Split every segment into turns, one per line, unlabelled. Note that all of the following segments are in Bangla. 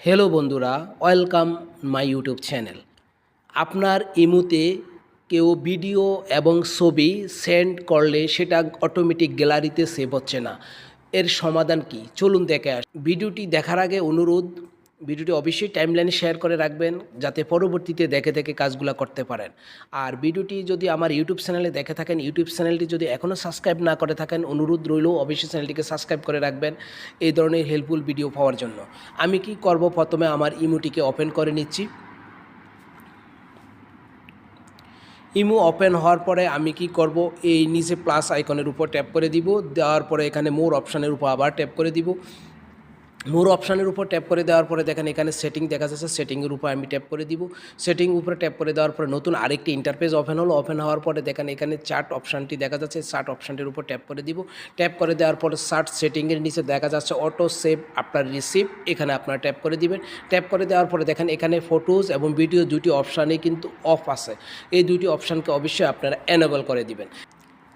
হ্যালো বন্ধুরা ওয়েলকাম মাই ইউটিউব চ্যানেল আপনার ইমুতে কেউ ভিডিও এবং ছবি সেন্ড করলে সেটা অটোমেটিক গ্যালারিতে সেভ হচ্ছে না। এর সমাধান কি? চলুন দেখে আস। ভিডিওটি দেখার আগে অনুরোধ ভিডিওটি অবশ্যই টাইমলাইনে শেয়ার করে রাখবেন, যাতে পরবর্তীতে দেখে দেখে কাজগুলো করতে পারেন। আর ভিডিওটি যদি আমার ইউটিউব চ্যানেলে দেখে থাকেন ইউটিউব চ্যানেলটি যদি এখনও সাবস্ক্রাইব না করে থাকেন, অনুরোধ রইল অবশ্যই চ্যানেলটিকে সাবস্ক্রাইব করে রাখবেন, এই ধরনের হেল্পফুল ভিডিও পাওয়ার জন্য। আমি কি করব প্রথমে আমার ইমোটিকে ওপেন করে নিচ্ছি। ইমো ওপেন হওয়ার পরে আমি কি করব, এই নিচে প্লাস আইকনের উপর ট্যাপ করে দিব, দেওয়ার পরে এখানে মোর অপশানের উপর আবার ট্যাপ করে দিব। মোর অপশানের উপর ট্যাপ করে দেওয়ার পরে দেখেন এখানে সেটিং দেখা যাচ্ছে সেটিংয়ের উপর আমি ট্যাপ করে দিব। সেটিং উপরে ট্যাপ করে দেওয়ার পরে নতুন আরেকটি ইন্টারফেস ওপেন হলো। ওপেন হওয়ার পরে দেখেন এখানে চার্ট অপশানটি দেখা যাচ্ছে চার্ট অপশানটির উপর ট্যাপ করে দিব। ট্যাপ করে দেওয়ার পরে সার্ট সেটিংয়ের নিচে দেখা যাচ্ছে অটো সেভ আপনার রিসিভ এখানে আপনারা ট্যাপ করে দিবেন। ট্যাপ করে দেওয়ার পরে দেখেন এখানে ফটোজ এবং ভিডিও দুটি অপশানে কিন্তু অফ আছে। এই দুটি অপশানকে অবশ্যই আপনারা এনেবল করে দিবেন।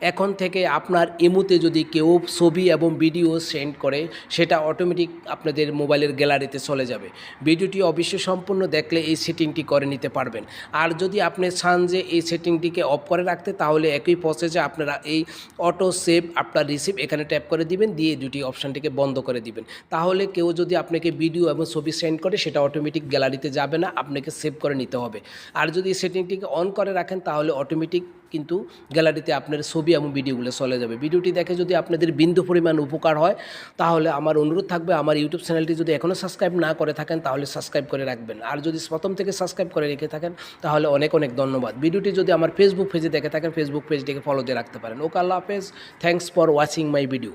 এখন থেকে আপনার ইমুতে যদি কেউ ছবি এবং ভিডিও সেন্ড করে, সেটা অটোমেটিক আপনাদের মোবাইলের গ্যালারিতে চলে যাবে। ভিডিওটি অবশ্যই সম্পূর্ণ দেখলে এই সেটিংটি করে নিতে পারবেন। আর যদি আপনি চান যে এই সেটিংটিকে অফ করে রাখতে, তাহলে একই প্রসেসে আপনারা এই অটো সেভ আপনার রিসিভ এখানে ট্যাপ করে দিবেন, দিয়ে দুটি অপশানটিকে বন্ধ করে দিবেন। তাহলে কেউ যদি আপনাকে ভিডিও এবং ছবি সেন্ড করে, সেটা অটোমেটিক গ্যালারিতে যাবে না, আপনাকে সেভ করে নিতে হবে। আর যদি সেটিংটিকে অন করে রাখেন, তাহলে অটোমেটিক কিন্তু গ্যালারিতে আপনার ছবি এবং ভিডিওগুলো চলে যাবে। ভিডিওটি দেখে যদি আপনাদের বিন্দু পরিমাণ উপকার হয়, তাহলে আমার অনুরোধ থাকবে, আমার ইউটিউব চ্যানেলটি যদি এখনও সাবস্ক্রাইব না করে থাকেন, তাহলে সাবস্ক্রাইব করে রাখবেন। আর যদি প্রথম থেকে সাবস্ক্রাইব করে রেখে থাকেন, তাহলে অনেক অনেক ধন্যবাদ। ভিডিওটি যদি আমার ফেসবুক পেজে দেখে থাকেন ফেসবুক পেজটিকে ফলো দিয়ে রাখতে পারেন। ওকে, আল্লাহ হাফেজ। Thanks for watching my video